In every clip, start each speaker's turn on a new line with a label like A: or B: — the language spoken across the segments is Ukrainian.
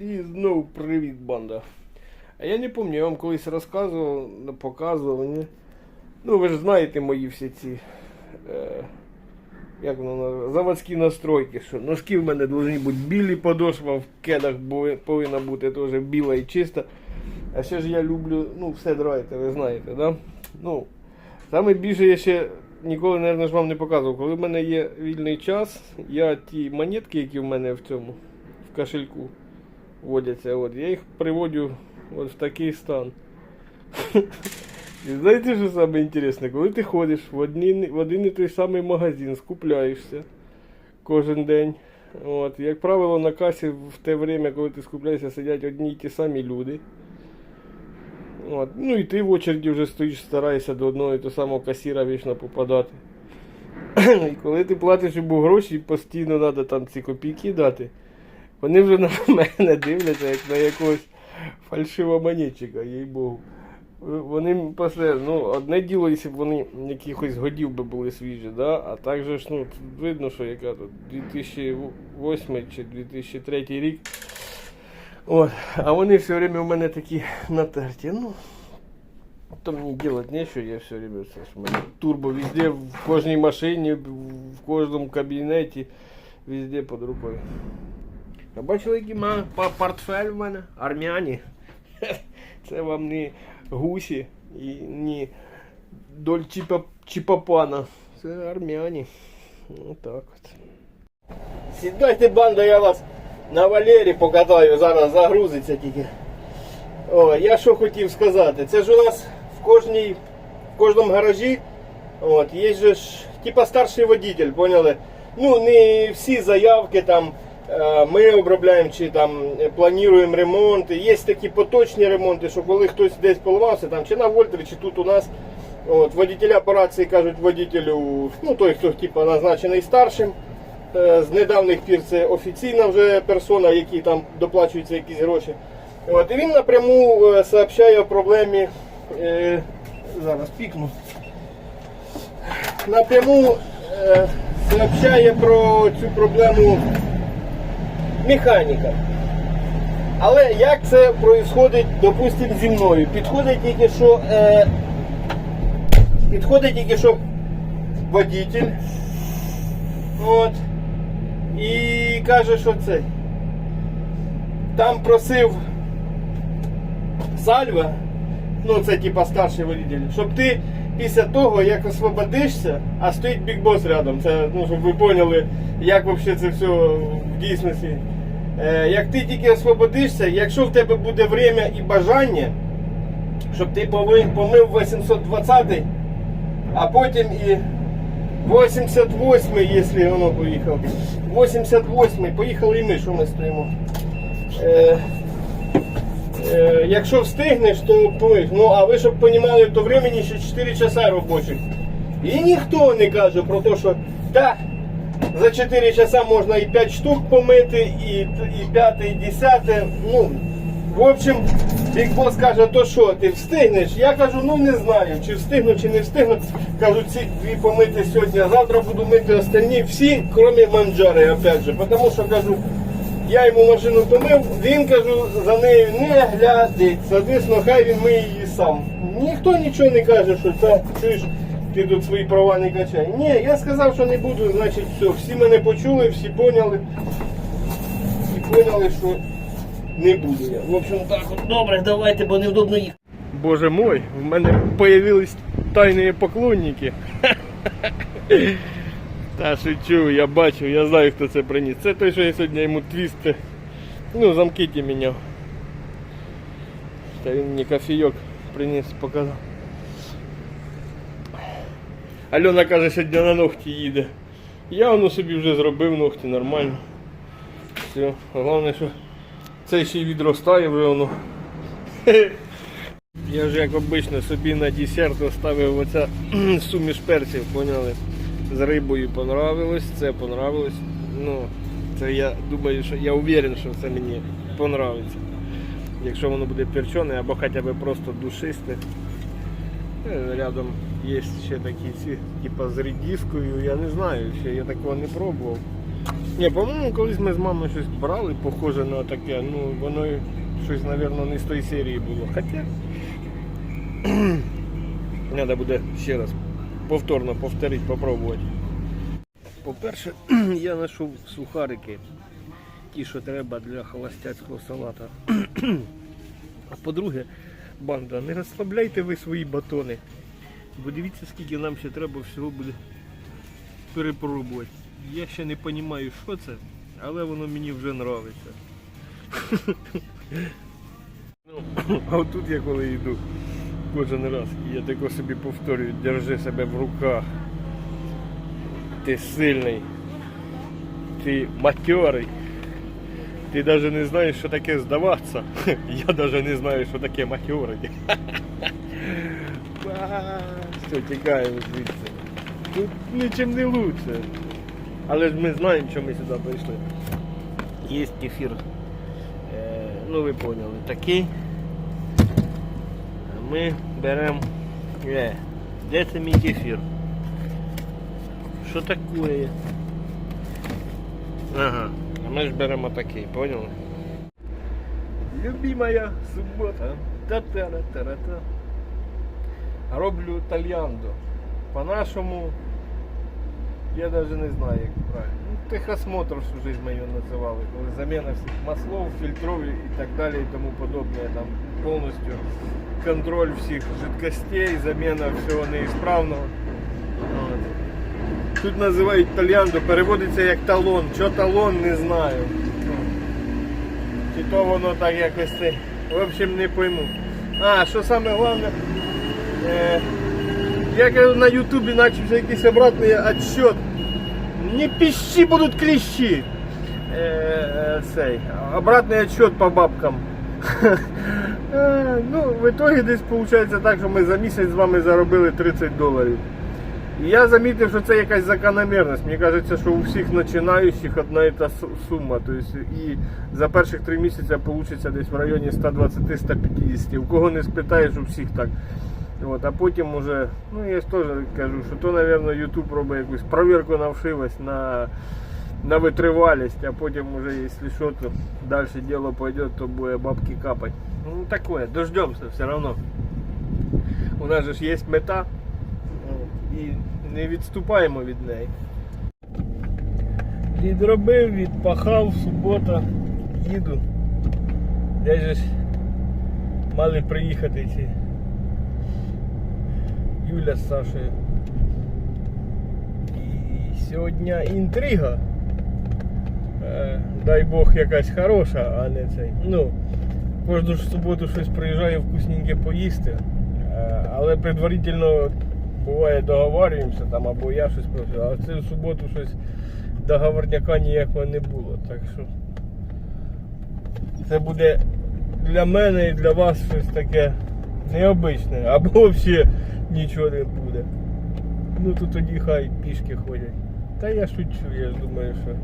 A: І знову привіт, банда. А я не пам'ятаю, я вам колись розказував, показував. Ні? Ну, ви ж знаєте мої всі ці. Е, як воно заводські настройки. Що носки в мене повинні бути білі, подошва в кедах повинна бути теж біла і чиста. А ще ж я люблю, ну, все драйте, ви знаєте, да? Ну, саме більше я ще ніколи, мабуть, ж вам не показував. Коли в мене є вільний час, я ті монетки, які в мене в цьому, в кошельку водяться, от, я їх приводю от в такий стан. І знаєте, що саме інтересне? Коли ти ходиш в, одні, в один і той самий магазин, скупляєшся кожен день. От, як правило, на касі в те время, коли ти скупляєшся, сидять одні й ті самі люди. От. Ну і ти в очереді вже стоїш, стараєшся до одного і того самого касіра вічно попадати. і коли ти платиш йому гроші, постійно треба там ці копійки дати. Вони вже на мене дивляться, як на якогось фальшивомонетчика, їй Богу. Вони після, ну, одне діло, якщо б вони якихось годів би були свіжі, да? а так же ж, ну, тут видно, що яка тут 2008 чи 2003 рік. От, а вони все время у мене такі натерті. Ну, то мені делать нечего, я все время це ж мене турбо везде, в кожній машині, в кожному кабінеті, везде під рукою. А бачили, який портфель в мене? Армяні. Це вам не гусі і не доль чіпа, чіпапана. Це армяні. Отак от. Сідайте, банда, я вас на Валері покатаю, зараз загрузиться тільки. О, я що хотів сказати, це ж у нас в кожній, в кожному гаражі от, є ж типа старший водитель, поняли? Ну, не всі заявки там ми обробляємо чи там е, плануємо ремонти. Є такі поточні ремонти, що коли хтось десь поламався, там, чи на Вольтері, чи тут у нас. От, водителя по рації кажуть водителю, ну той, хто типа, назначений старшим. Е, З недавніх пір це офіційна вже персона, якій там доплачуються якісь гроші. От, і він напряму е, сообщає о проблемі. Е, зараз пікну. Напряму е, сообщає про цю проблему механіка. Але як це відбувається, допустимо, зі мною? Підходить тільки що. Е, підходить тільки що водитель. От. І каже, що це. Там просив Сальва, ну це типа старший водитель, щоб ти після того, як освободишся, а стоїть бікбос рядом, це, ну, щоб ви поняли, як взагалі це все в дійсності. Е, як ти тільки освободишся, якщо в тебе буде время і бажання, щоб ти помив 820 а потім і 88-й, якщо воно поїхав. 88-й, поїхали і ми, що ми стоїмо. Е, якщо встигнеш, то помив. Ну, а ви щоб розуміли, то времени ще 4 часа робочих. І ніхто не каже про те, що так, за 4 часа можна і 5 штук помити, і, і 5, і 10. Ну, в общем, Boss каже, то що, ти встигнеш? Я кажу, ну не знаю, чи встигну, чи не встигну. Кажу, ці дві помити сьогодні, а завтра буду мити остальні всі, крім манджари, опять же. Тому що кажу, я йому машину помив, він кажу, за нею не глядить. Соответственно, хай він миє її сам. Ніхто нічого не каже, що це чуєш, ти тут свої права не качай. Ні, я сказав, що не буду, значить все. Всі мене почули, всі поняли. І поняли, що не буду я. В общем, так от добре, давайте, бо невдобно їх. Боже мой, в мене появились тайні поклонники. Та шучу, я бачу, я знаю, хто це приніс. Це той, що я сьогодні йому твісти. Ну, замки ті міняв. Та він мені кофійок приніс, показав. Альона каже, сьогодні на ногті їде. Я воно собі вже зробив ногті нормально. Все. Головне, що це ще й відростає вже воно. Я вже як обично собі на десерт оставив оця суміш перців, поняли? З рибою понравилось, це понравилось. Ну, це я думаю, що я уверен, що це мені понравиться. Якщо воно буде перчене або хоча б просто душисте. Е, Рядом є ще такі ці, типа з редискою, я не знаю, ще я такого не пробував. Ні, по-моєму, колись ми з мамою щось брали, похоже на таке, ну воно щось, мабуть, не з тої серії було. Хоча. Треба буде ще раз повторно повторити, попробувати. По-перше, я знайшов сухарики, ті, що треба для холостяцького салата. А по-друге, банда, не розслабляйте ви свої батони. Бо дивіться, скільки нам ще треба всього буде перепробувати. Я ще не розумію, що це, але воно мені вже подобається. Ну, а отут я коли йду кожен раз, я тако собі повторюю, держи себе в руках. Ти сильний, ти материй. Ти навіть не знаєш, що таке здаватися. Я навіть не знаю, що таке материй. Все, тікаємо звідси. Тут нічим не лучше. Але ж ми знаємо, що ми сюди прийшли. Є кефір. Е, ну ви поняли, такий. Ми беремо. Е, де це мій кефір? Що таке? Ага. А ми ж беремо такий, поняли? Любимая субота. Та-та-ра-та-ра-та. Роблю тальяндо. По-нашому я навіть не знаю, як правильно. Ну, техосмотр всю жизнь його називали, коли заміна всіх маслов, фільтрів і так далі і тому подобне. Там повністю контроль всіх жидкостей, заміна всього неісправного. Тут називають тальяндо, переводиться як талон. Що талон, не знаю. Чи то воно так якось. В общем, не пойму. А, що саме головне, е, я кажу, на ютубі начався якийсь обратний отчет. Не пищи будуть кліщі. Е, е, цей, обратний отчет по бабкам. Е, ну, в итоге десь виходить так, що ми за місяць з вами заробили 30 доларів. І я замітив, що це якась закономірність. Мені кажеться, що у всіх починаючих одна і та су- сума. Тобто, і за перших три місяці вийде десь в районі 120-150. У кого не спитаєш, у всіх так. От, а потім уже, ну я ж теж кажу, що то, мабуть, YouTube робить якусь провірку на вшивость, на, на витривалість, а потім уже, якщо що, то далі діло пойде, то буде бабки капати. Ну такое, дождемося все одно. У нас же ж є мета і не відступаємо від неї. Відробив, відпахав, субота, їду. Десь ж мали приїхати ці Юля з Сашею. І сьогодні інтрига. Е, дай Бог якась хороша, а не цей. Ну, кожну суботу щось приїжджає вкусненьке поїсти. Е, але предварительно буває договарюємося там, або я щось прошу, а в цю суботу щось договорняка ніякого не було. Так що це буде для мене і для вас щось таке необичне, або взагалі нічого не буде. Ну то тоді хай пішки ходять. Та я шучу, я ж думаю, що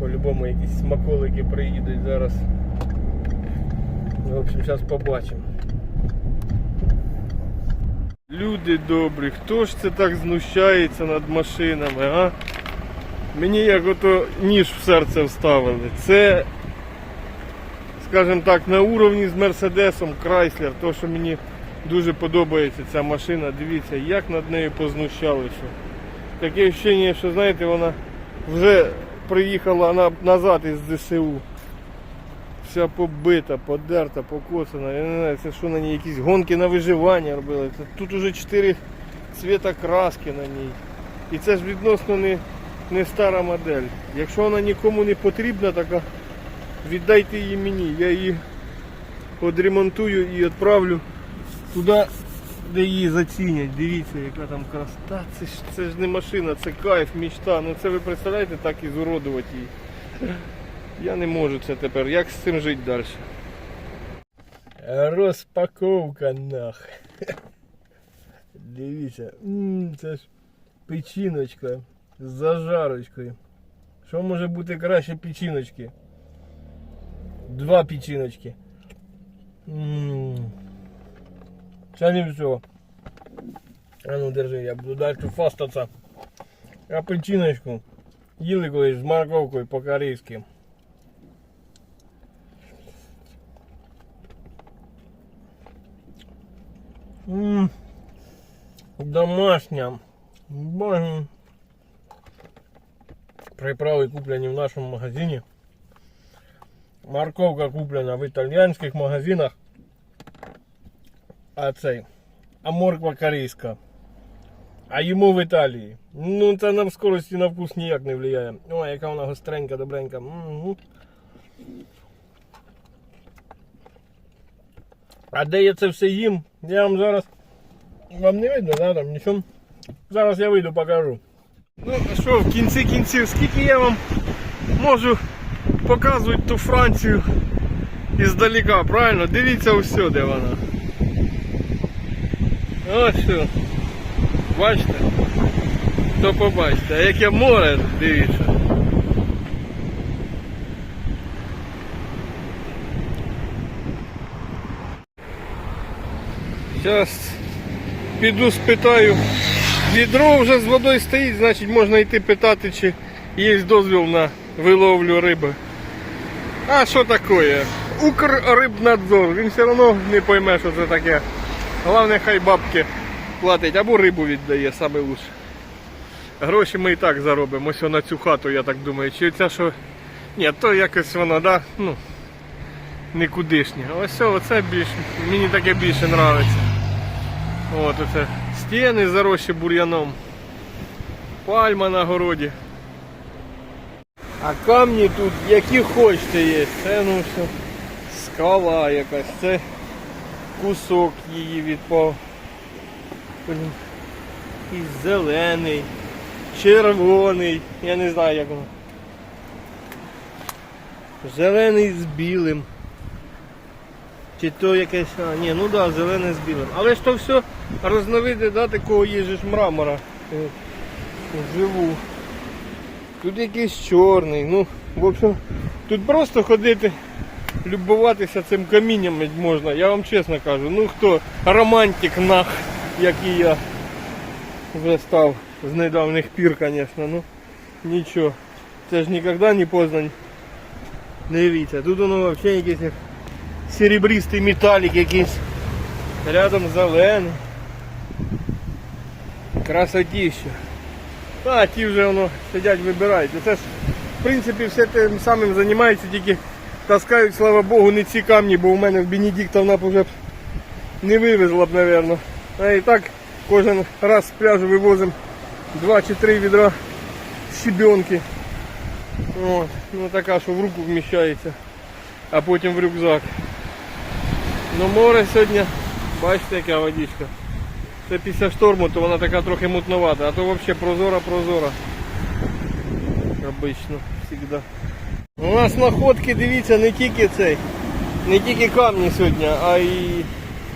A: по-любому якісь смаколики приїдуть зараз. В общем, зараз побачимо. Люди добрі, хто ж це так знущається над машинами, а? Мені як ото ніж в серце вставили. Це, скажімо так, на уровні з Мерседесом Крайслер, то що мені дуже подобається ця машина. Дивіться, як над нею познущалися. Таке враження, що знаєте, вона вже приїхала на- назад із ЗСУ. Вся побита, подерта, покосана. Я не знаю, це що на ній якісь гонки на виживання робили. Тут уже чотири цвіта краски на ній. І це ж відносно не, не стара модель. Якщо вона нікому не потрібна, така віддайте її мені. Я її відремонтую і відправлю туди, де її зацінять. Дивіться, яка там краса. Це ж, це ж не машина, це кайф, мічта. Ну це ви представляєте так і зуродувати її. Я не можу це тепер. Як з цим жити далі? Розпаковка нах. Дивіться, це ж печіночка з зажарочкою. Що може бути краще печіночки? Два печіночки. М. Це не все. А ну держи, я буду далі фастатися. А печіночку Їли колись з морковкою по-корейськи. М, Домашня. Боже. Приправи куплені в нашому магазині. Морковка куплена в італійських магазинах. А цей. А морква корейська. А йому в Італії. Ну це на скорості на вкус ніяк не впливає. Ой, яка вона гостренька, добренька. Мгм. А де я це все їм? Я вам зараз. Вам не видно, да, там нічого. Зараз я вийду покажу. Ну що, в кінці кінців, скільки я вам можу показувати ту Францію іздалека, правильно? Дивіться усе, де вона. Ось що. Бачите? То побачите. А яке море, дивіться. Зараз піду спитаю. Відро вже з водою стоїть, значить можна йти питати, чи є дозвіл на виловлю риби. А що таке? Укррибнадзор, він все одно не пойме, що це таке. Головне, хай бабки платить або рибу віддає, саме лучше. Гроші ми і так заробимо. Ось на цю хату, я так думаю. Чи ця що. Ні, то якось воно, да? Ну, никудишнє. Ось оце більш, мені таке більше подобається. От оце стіни заросші бур'яном. Пальма на городі. А камні тут які хочете є. Це ну все. Скала якась. Це кусок її відпав. Блін. І зелений, червоний, я не знаю як воно. Зелений з білим. Чи то якесь. А, ні, ну да, зелене з білим. Але ж то все розновиди, да, такого є мрамора. Е, Живу. Тут якийсь чорний. Ну, в общем, тут просто ходити, любуватися цим камінням можна. Я вам чесно кажу. Ну хто романтик нах, як і я вже став з недавніх пір, звісно. Ну нічого. Це ж ніколи не поздно. Дивіться, тут воно взагалі якийсь як серебристий металік якийсь. Рядом зелений. Красотіще. А ті вже воно сидять, вибирають. Це ж в принципі все тим самим займаються, тільки таскають, слава Богу, не ці камні, бо у мене в Бенедиктовна б вже б не вивезла б, мабуть. А і так кожен раз з пляжу вивозимо два чи три відра щебенки. От. Ну така, що в руку вміщається, а потім в рюкзак. Ну море сьогодні, бачите, яка водичка. Це після шторму, то вона така трохи мутновата, а то взагалі прозора-прозора. Обично, завжди. У нас находки, дивіться, не тільки цей, не тільки камні сьогодні, а й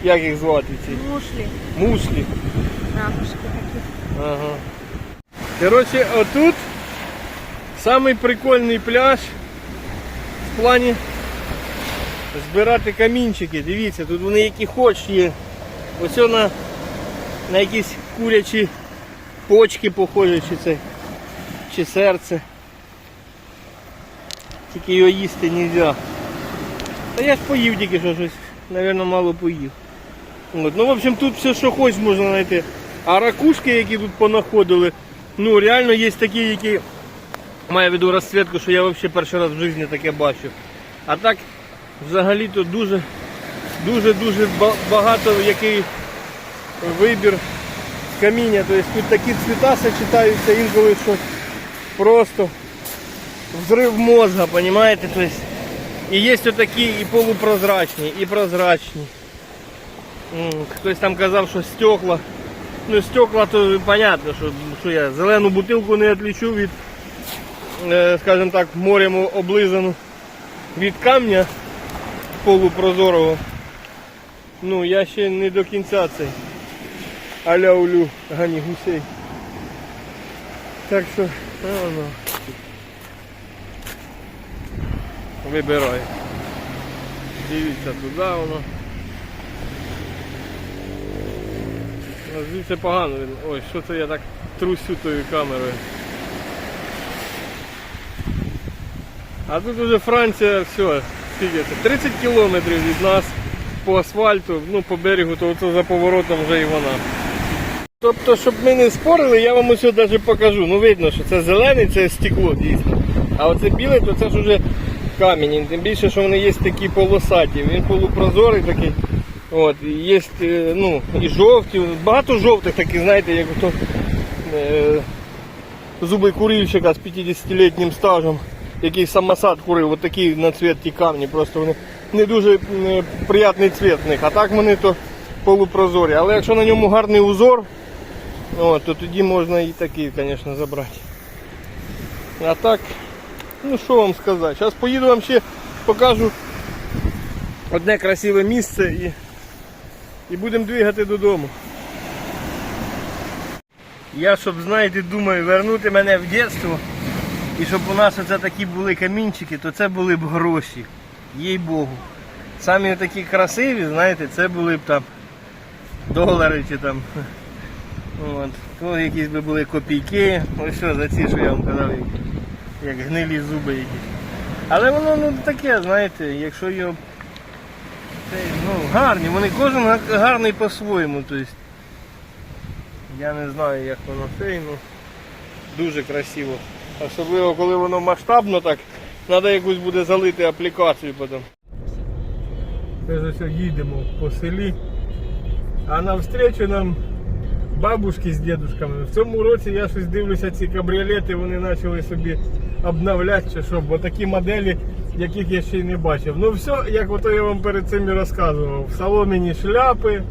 A: як їх звати ці?
B: Мушлі,
A: Мушлі.
B: ракушки такі.
A: Ага. Коротше, отут самий прикольний пляж в плані збирати камінчики. Дивіться, тут вони які хоч є. Ось на, на якісь курячі почки похожі, чи це, чи серце. Тільки його їсти не можна. Та я ж поїв тільки що щось, мабуть, мало поїв. От. Ну, в общем, тут все, що хоч можна знайти. А ракушки, які тут понаходили, ну реально є такі, які маю в виду розцвітку, що я взагалі перший раз в житті таке бачу. А так взагалі-то дуже дуже дуже багато який вибір каміння. Тобто тут такі цвіта сочетаються інколи, що просто взрив мозга, понимаете? Тобто, і є такі і полупрозрачні, і прозрачні. М, Хтось там казав, що стекла. Ну, стекла, то понятно, що, що я зелену бутилку не відлічу від, е, скажімо так, морем облизану від камня полупрозорого. Ну, я ще не до кінця цей аля улю гані гусей. Так що, а, воно. Вибирай. Дивіться туди воно. Ну, Звідси погано видно. Ой, що це я так трусю тою камерою. А тут уже Франція, все, скільки це? 30 кілометрів від нас по асфальту, ну по берегу, то це за поворотом вже і вона. Тобто, щоб ми не спорили, я вам ось навіть покажу. Ну видно, що це зелений, це стекло дійсно. А оце біле, то це ж уже камінь. Тим більше, що вони є такі полосаті. Він полупрозорий такий. От, є е, ну, і жовті, багато жовтих таких, знаєте, як ото е, зуби курильщика з 50-літнім стажем, який самосад курив, от такі на цвіт ті камні, просто вони не дуже е, приятний цвіт в них. А так вони то полупрозорі. Але якщо на ньому гарний узор, от, то тоді можна і такий, звісно, забрати. А так, ну що вам сказати. Зараз поїду вам ще покажу одне красиве місце і, і будемо двигати додому. Я, щоб, знаєте, думаю, вернути мене в дитинство, і щоб у нас оце такі були камінчики, то це були б гроші. Їй Богу. Самі такі красиві, знаєте, це були б там долари чи там. От. То якісь би були копійки. Ось що за ці, що я вам казав, як, гнилі зуби якісь. Але воно ну таке, знаєте, якщо його. Ну, гарні, вони кожен гарний по-своєму. Тобто, я не знаю, як воно це, ну дуже красиво. Особливо, коли воно масштабно так, треба якусь буде залити аплікацію потім. Ми вже їдемо по селі, а навстречу нам бабушки з дідушками. В цьому році я щось дивлюся, ці кабріолети вони почали собі обновляти, чи що, бо такі моделі, яких я ще й не бачив. Ну все, як ото я вам перед цим і розказував. Соломіні шляпи,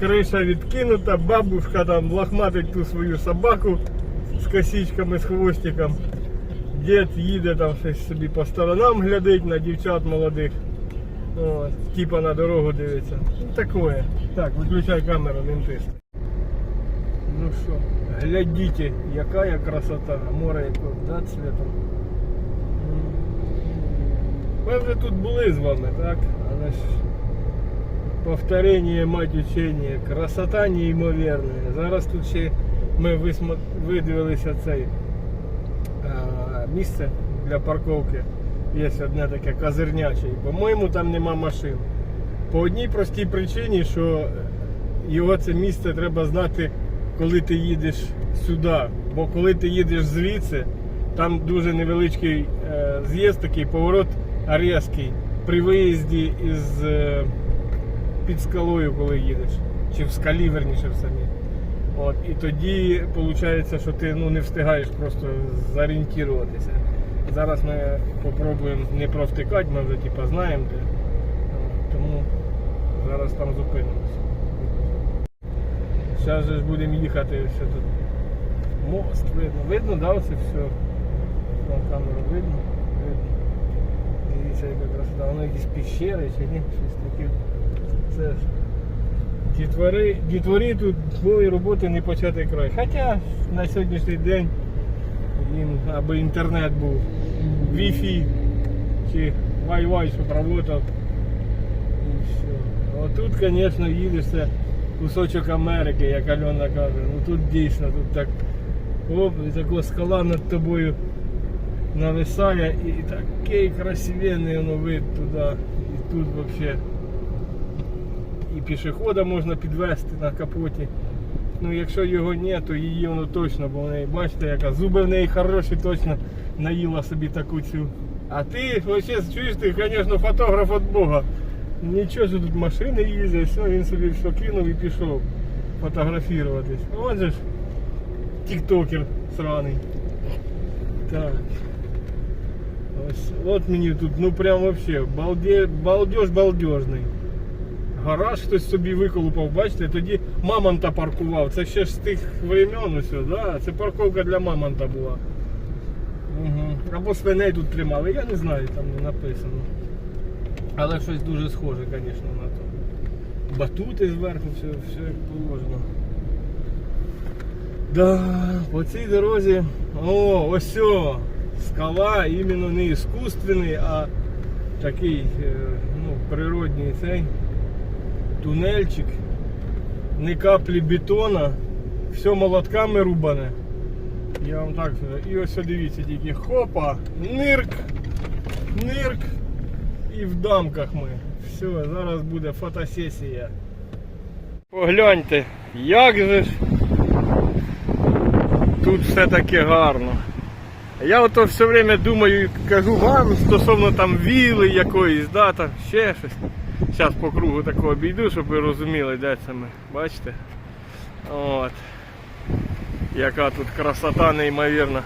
A: криша відкинута, бабушка там лохматить ту свою собаку з косичками, з хвостиком. Дід їде там щось собі по сторонам глядить на дівчат молодих. От, типа на дорогу дивиться. Ну такое. Так, виключай камеру. Ну що, глядіть, яка я красота. Море яке, да, цвітом. Ми вже тут були з вами, так? Але ж повторення, мать учення, красота неймовірна. Зараз тут ще ми висмо- видивилися цей а, місце для парковки. Є одне таке козирняче. По-моєму, там нема машин. По одній простій причині, що його це місце треба знати, коли ти їдеш сюди. Бо коли ти їдеш звідси, там дуже невеличкий е, з'їзд, такий поворот різкий при виїзді із е, під скалою, коли їдеш. Чи в скалі, верніше в самій. От, і тоді виходить, що ти ну, не встигаєш просто зорієнтуватися. Зараз ми спробуємо не провтикати, ми вже типу, знаємо де. Тому зараз там зупинимося. Зараз же ж будемо їхати все тут. Мост видно. Видно, да, оце все. На камеру видно? Видно. Дивіться, яка красота. Воно якісь піщери чи ні? Щось таке. Це ж. Дітвори, дітворі тут були роботи не початий край. Хоча на сьогоднішній день їм аби інтернет був, Wi-Fi чи Wi-Fi, щоб працював. І все. Отут, звісно, їдеш це кусочок Америки, як Альона каже. Ну тут дійсно, тут так оп, і така скала над тобою нависає і, такий красивенний воно вид туди. І тут взагалі і пішохода можна підвести на капоті. Ну якщо його ні, то її воно точно, бо в бачите, яка зуби в неї хороші, точно наїла собі таку цю. А ти, вообще, чуєш ти, звісно, фотограф від Бога. Нічого що тут машини їздять, все, він собі все кинув і пішов фотографуватись. Отже ж, тіктокер сраний. Так. Ось, от мені тут, ну прям вообще, балде, балдеж балдежний. Гараж хтось собі виколупав, бачите, тоді мамонта паркував. Це ще ж з тих времен усе, да? Це парковка для мамонта була. Угу. Або свиней тут тримали, я не знаю, там не написано. Але щось дуже схоже, звісно, на то. Батути зверху, все, все як положено. Да, по цій дорозі. О, ось скала іменно не іскусственний, а такий е, ну, природній цей тунельчик, не каплі бетона, все молотками рубане. Я вам так скажу. І ось дивіться тільки хопа, нирк. нирк і в дамках ми. Все, зараз буде фотосесія. Погляньте, як же ж тут все таки гарно. Я ото все время думаю і кажу вам стосовно там віли якоїсь, да, там ще щось. Зараз по кругу такого обійду, щоб ви розуміли, де це ми. Бачите? От. Яка тут красота неймовірна.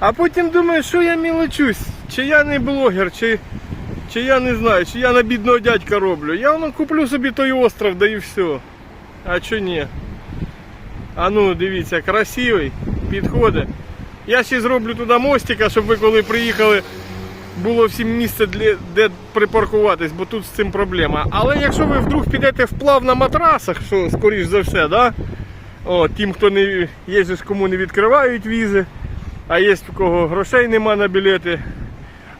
A: А потім думаю, що я мілочусь, чи я не блогер, чи, чи я не знаю, чи я на бідного дядька роблю. Я воно куплю собі той остров, да і все. А чо ні? А ну, дивіться, красивий, підходить. Я ще зроблю туди мостика, щоб ви коли приїхали, було всім місце, для, де припаркуватись, бо тут з цим проблема. Але якщо ви вдруг підете вплав на матрасах, що скоріш за все, да? О, тим, хто не є кому не відкривають візи, а є в кого грошей нема на білети,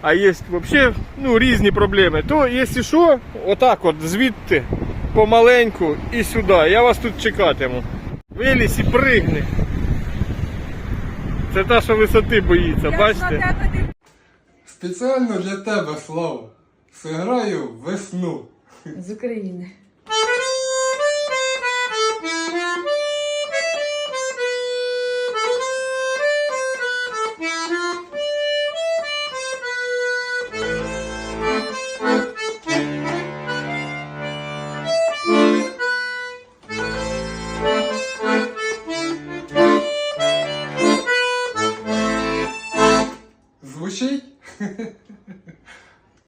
A: а є взагалі ну, різні проблеми, то якщо що, отак от звідти помаленьку і сюди. Я вас тут чекатиму. Вилізь і пригни. Це та, що висоти боїться, бачите?
C: Спеціально для тебе, Слава. Сиграю весну.
B: З України.